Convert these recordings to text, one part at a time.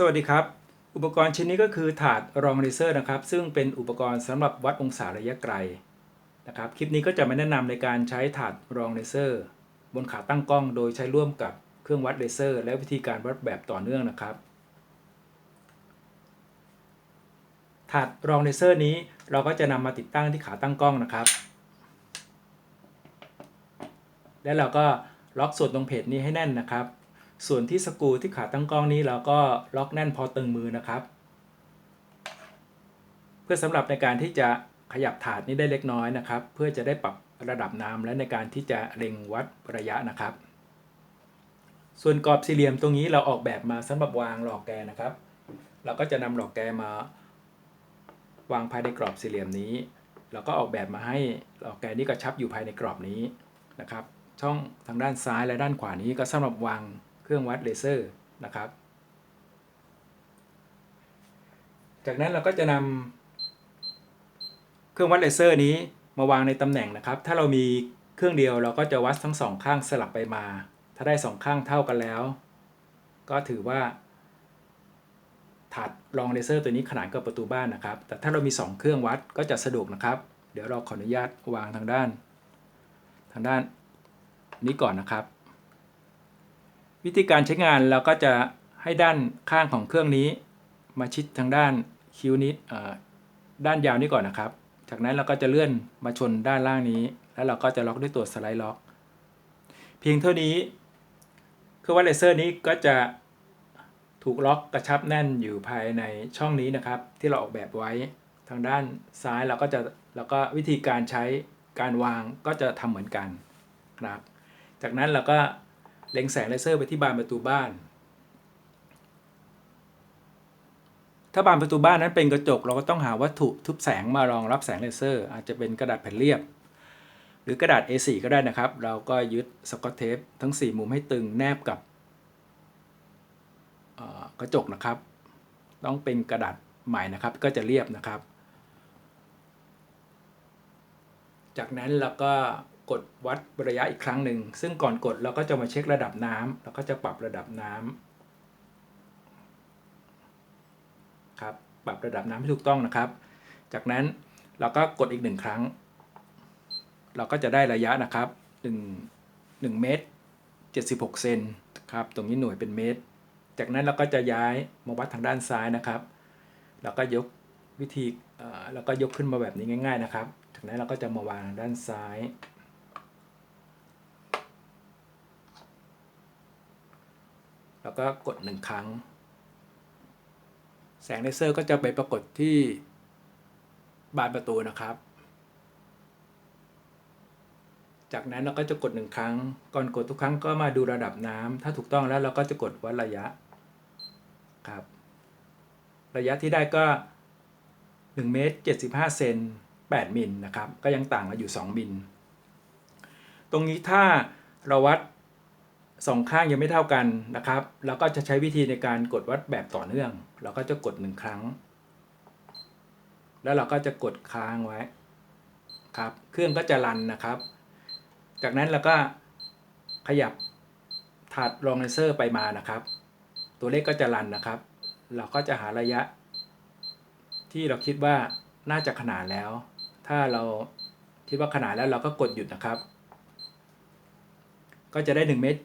สวัสดีครับ อุปกรณ์ชิ้นนี้ก็คือถาดรองเลเซอร์นะครับ ซึ่งเป็นอุปกรณ์สำหรับวัดองศาระยะไกลนะครับคลิปนี้ก็จะมาแนะนำในการใช้ถาดรองเลเซอร์ บนขาตั้งกล้อง โดยใช้ร่วมกับเครื่องวัดเลเซอร์ และวิธีการวัดแบบต่อเนื่องนะครับ ถาดรองเลเซอร์นี้เราก็จะนำมาติดตั้งที่ขาตั้งกล้องนะครับ แล้วเราก็ล็อกส่วนตรงเพจนี้ให้แน่นนะครับ ส่วนที่สกูที่ขาตั้งกล้องนี้เราก็ล็อกแน่นพอตึงมือนะครับ เพื่อสำหรับในการที่จะขยับถาดนี้ได้เล็กน้อยนะครับ เพื่อจะได้ปรับระดับน้ำและในการที่จะเล็งวัดระยะนะครับ ส่วนกรอบสี่เหลี่ยมตรงนี้เราออกแบบมาสำหรับวางหลอกแกนนะครับ เราก็จะนำหลอกแกนมาวางภายในกรอบสี่เหลี่ยมนี้ เราก็ออกแบบมาให้หลอกแกนนี้กระชับอยู่ภายในกรอบนี้นะครับ ช่องทางด้านซ้ายและด้านขวานี้ก็สำหรับวาง เครื่องวัดเลเซอร์นะครับ จากนั้นเราก็จะนำเครื่องวัดเลเซอร์นี้มาวางในตำแหน่งนะครับ ถ้าเรามีเครื่องเดียวเราก็จะวัดทั้งสองข้างสลับไปมา ถ้าได้สองข้างเท่ากันแล้ว ก็ถือว่าถาดรองเลเซอร์ตัวนี้ขนานกับประตูบ้านนะครับ แต่ถ้าเรามี 2 เครื่องวัดก็จะสะดวกนะครับ เดี๋ยวเราขออนุญาตวางทางด้าน ทางด้านนี้ก่อนนะครับ วิธีการใช้งานเราก็จะให้ด้านข้างของเครื่องนี้ มาชิดทางด้านคิ้วนี้ด้านยาวนี้ก่อนนะครับ จากนั้นเราก็จะเลื่อนมาชนด้านล่างนี้ แล้วเราก็จะล็อกด้วยตัวสไลด์ล็อก เพียงเท่านี้เครื่องวัดเลเซอร์นี้ก็จะถูกล็อกกระชับแน่นอยู่ภายในช่องนี้นะครับ ที่เราออกแบบไว้ทางด้านซ้ายเราก็จะแล้วก็วิธีการใช้การวางก็จะทำเหมือนกันนะครับ จากนั้นเราก็ เล็งแสงเลเซอร์ไปที่บานประตูบ้าน ถ้าบานประตูบ้านนั้นเป็นกระจกเราก็ต้องหาวัตถุทุบแสงมารองรับแสงเลเซอร์ อาจจะเป็นกระดาษแผ่นเรียบ หรือกระดาษ A4 ก็ได้นะครับ เราก็ยึดสกอตเทปทั้ง 4 มุมให้ตึงแนบกับกระจกนะครับ ต้องเป็นกระดาษใหม่นะครับ ก็จะเรียบนะครับ จากนั้นเราก็ กดวัดระยะอีกครั้งหนึ่ง ซึ่งก่อนกดเราก็จะมาเช็คระดับน้ำเราก็จะปรับระดับน้ำครับ ปรับระดับน้ำให้ถูกต้องนะครับ จากนั้นเราก็กดอีกหนึ่งครั้ง เราก็จะได้ระยะนะครับ1 1เมตร76 เซนครับ ตรงนี้หน่วยเป็นเมตร จากนั้นเราก็จะย้ายมาวัดทางด้านซ้ายนะครับเราก็ยกวิธีเราก็ยกขึ้นมาแบบนี้ง่าย ๆ นะครับ จากนั้นเราก็จะมาวางด้านซ้าย แล้วก็กดหนึ่งครั้ง แสงเลเซอร์ก็จะไปปรากฏที่บานประตูนะครับ จากนั้นเราก็จะกดหนึ่งครั้ง ก่อนกดทุกครั้งก็มาดูระดับน้ำถ้าถูกต้องแล้วเราก็จะกดวัดระยะครับ ระยะที่ได้ก็1เมตร75เซน8มิลนะครับ ก็ยังต่างกันอยู่ 2 มิล ตรงนี้ถ้าเราวัด สองข้างยังไม่เท่ากันนะครับ เราก็จะใช้วิธีในการกดวัดแบบต่อเนื่อง เราก็จะกดหนึ่งครั้ง แล้วเราก็จะกดค้างไว้ครับ เครื่องก็จะรันนะครับ จากนั้นเราก็ขยับถาดรองเลเซอร์ไปมานะครับ ตัวเลขก็จะรันนะครับ เราก็จะหาระยะ ที่เราคิดว่าน่าจะขนาดแล้ว ถ้าเราคิดว่าขนาดแล้วเราก็กดหยุดนะครับ ก็จะได้1เมตร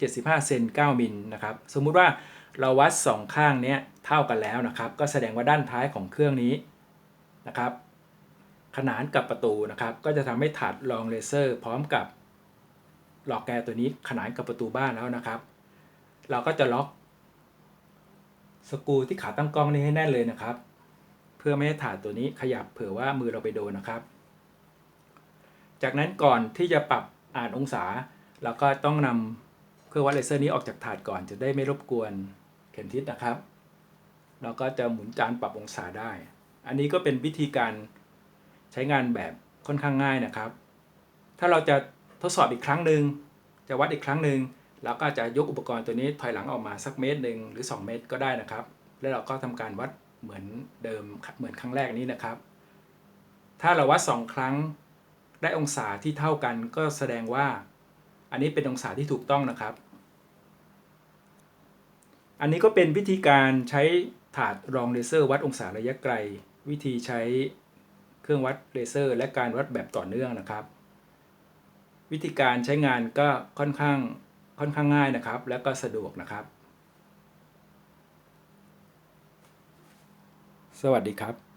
75 เซน 9 มิลนะครับ สมมุติว่าเราวัด 2 ข้างนี้เท่ากันแล้วนะครับ ก็แสดงว่าด้านท้ายของเครื่องนี้นะครับ ขนานกับประตูนะครับ ก็จะทำให้ถาดรองเลเซอร์ พร้อมกับหลอกแกตัวนี้ขนานกับประตูบ้านแล้วนะครับ เราก็จะล็อกสกูที่ขาตั้งกล้องนี้ให้แน่นเลยนะครับ เพื่อไม่ให้ถาดตัวนี้ขยับเผื่อว่ามือเราไปโดนนะครับ จากนั้นก่อนที่จะปรับอ่านองศา เราก็ต้องนำ เครื่องวัดเลเซอร์นี้ออกจากถาดก่อนจะได้ไม่รบกวนเข็มทิศนะครับ เราก็จะหมุนจานปรับองศาได้ อันนี้ก็เป็นวิธีการใช้งานแบบค่อนข้างง่ายนะครับ ถ้าเราจะทดสอบอีกครั้งหนึ่งจะวัดอีกครั้งหนึ่งเราก็จะยกอุปกรณ์ตัวนี้ถอยหลังออกมาสักเมตรหนึ่งหรือ 2 เมตรก็ได้นะครับ แล้วเราก็ทำการวัดเหมือนเดิมเหมือนครั้งแรกนี้นะครับ ถ้าเราวัด 2 ครั้งได้องศาที่เท่ากันก็แสดงว่า อันนี้เป็นองศาที่ถูกต้องนะครับ อันนี้ก็เป็นวิธีการใช้ถาดรองเลเซอร์วัดองศาระยะไกล วิธีใช้เครื่องวัดเลเซอร์ และการวัดแบบต่อเนื่องนะครับ วิธีการใช้งานก็ค่อนข้างค่อนข้างง่ายนะครับ และก็สะดวกนะครับ สวัสดีครับ